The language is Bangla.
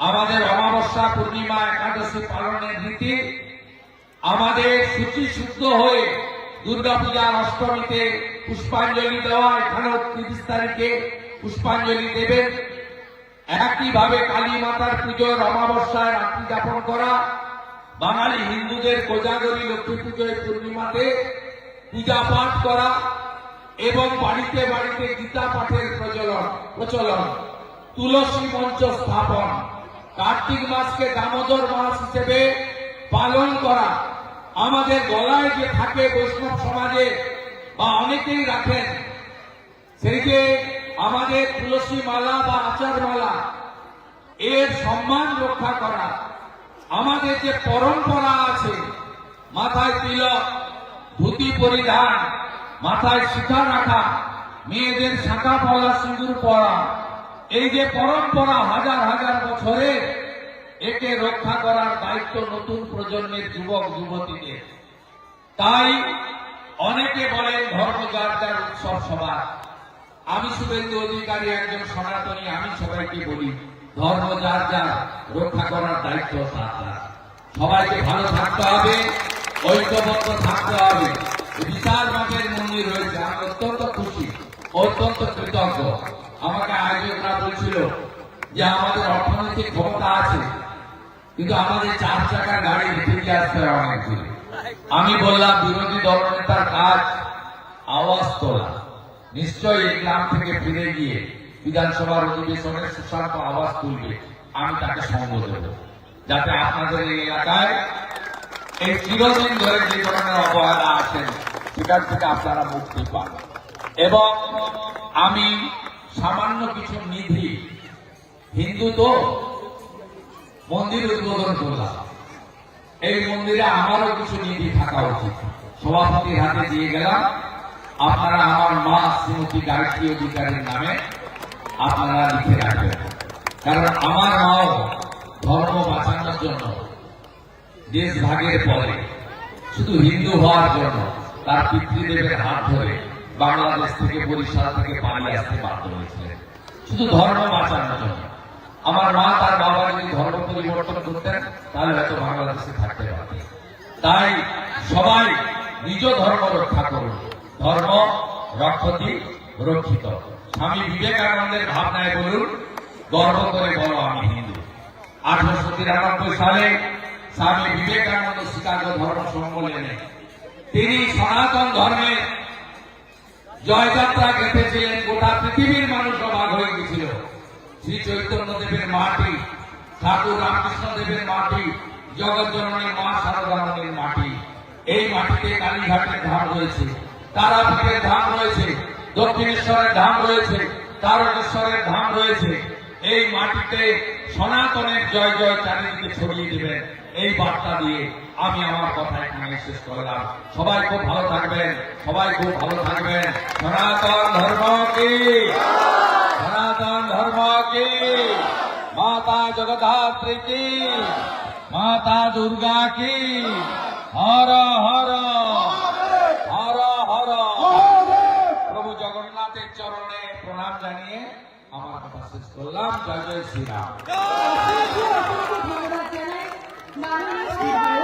আমাদের অমাবস্যা পূর্ণিমা একাদশী পালনের রীতি, আমাদের সূচি শুদ্ধ হয়ে দুর্গাপূজার অষ্টমীতে পুষ্পাঞ্জলি দেওয়া, এখানেও তিরিশ তারিখে পুষ্পাঞ্জলি দেবেন। একইভাবে কালী মাতার পুজোর অমাবস্যায় রাত্রি যাপন করা, বাঙালি হিন্দুদের কোজাগরী লক্ষ্মী পুজোয় পূর্ণিমাতে পূজা পাঠ করা এবং বাড়িতে বাড়িতে গীতা পাঠের প্রচলন প্রচলন, তুলসী মঞ্চ স্থাপন। কার্তিক মাসকে দামোদর মাস হিসেবে পালন করা আমাদের গলায় যে থাকে বৈষ্ণব সমাজে বা অনেকেই রাখেন, সেই যে আমাদের তুলসী মালা বা আচার মালা, এর সম্মান রক্ষা করা, আমাদের যে পরম্পরা আছে, মাথায় তিলক, ধুতি পরিধান, মাথায় শিখা রাখা, মেয়েদের শাখা পলা, সিঁদুর পরা এই যে পরম্পরা হাজার হাজার বছরের একে রক্ষা করার দায়িত্ব নতুন প্রজন্মের যুবক যুবতীদের তাই অনেকে বলেন ধর্ম যার যার উৎসব সবার। আমি শুভেন্দু অধিকারী একজন সনাতনী, আমি সবাইকে বলি, ধর্ম যার যার রক্ষা করার দায়িত্ব তার তার। সবাইকে ভালো থাকতে হবে, ঐক্যবদ্ধ থাকতে হবে। বিশাল মাপের মন্দির রয়েছে, আমি অত্যন্ত খুশি, অত্যন্ত কৃতজ্ঞ। আমাকে আয়োজকরা বলছিল যে আমাদের অর্থনৈতিক ক্ষমতা আছে, কিন্তু আমাদের চার চাকার গাড়ি ফিরে আসতে হয় অনেক আমি বললাম, বিরোধী দলনেতার কাজ, আওয়াজ তোলা। নিশ্চয়ই এই গ্রাম থেকে ফিরে গিয়ে বিধানসভার অধিবেশনে সুশান্ত আওয়াজ তুলবে। আমি তাকে সঙ্গ দেব। যাতে আপনাদের এই এলাকায় এই চিরদিন ধরে যে ধরনের অবহেলা আছেন সেখান থেকে আপনারা মুক্তি পান। এবং আমি সামান্য কিছু নিধি। হিন্দু তো মন্দির উদ্বোধন করলাম। এই মন্দিরে আমারও কিছু নিধি থাকা উচিত। সভাপতির হাতে দিয়ে গেলাম। আপনারা আমার মা শ্রীমতী গায়ত্রী অধিকারীর নামে আপনারা লিখে রাখবেন। কারণ আমার মাও ধর্ম বাঁচানোর জন্য দেশ ভাগের পরে শুধু হিন্দু হওয়ার জন্য তার পিতৃদেবের হাত ধরে বাংলাদেশ থেকে বরিশাল থেকে পালিয়ে আসতে বাধ্য হয়েছিলেন। শুধু ধর্ম বাঁচানোর জন্য। আমার মা তার বাবা যদি ধর্ম পরিবর্তন করতেন, তাহলে হয়তো বাংলাদেশে থাকতে পারতেন। তাই সবাই নিজ ধর্ম রক্ষা করুন। ধর্ম রক্ষতি রক্ষিত। স্বামী বিবেকানন্দের ভাবনায় বলুন, গর্ব করে বলো আমি হিন্দু। আঠারোশো তিরানব্বই সালে স্বামী বিবেকানন্দ শিকাগো ধর্ম সম্মেলনে তিনি সনাতন ধর্মের জয়যাত্রা গেঁথেছিলেন গোটা পৃথিবীর মানুষ অবাক হয়ে গেছিল। শ্রী চৈতন্য দেবের মাটি ঠাকুর রামকৃষ্ণ দেবের মাটি জগৎ জননী মা সারদানন্দের মাটি। এই মাটিতে কালীঘাটের ধাম রয়েছে, তারাপীঠের ধাম রয়েছে, দক্ষিণেশ্বরের ধাম রয়েছে, তারকেশ্বরের ধাম রয়েছে। এই মাটিতে সনাতনের জয় জয় চারিদিকে ছড়িয়ে দেবেন। এই বার্তা দিয়ে আমি আমার কথা এখানে শেষ করলাম। সবাই খুব ভালো থাকবেন, সবাই খুব ভালো থাকবেন। সনাতন ধর্ম কি? সনাতন ধর্ম কি? মাতা জগদ্ধাত্রী কি? মাতা দুর্গা কি? হর হর হর হর। প্রভু জগন্নাথের চরণে প্রণাম জানিয়ে আমার কথা শেষ করলাম। জয় জয় শ্রীরাম। Mas...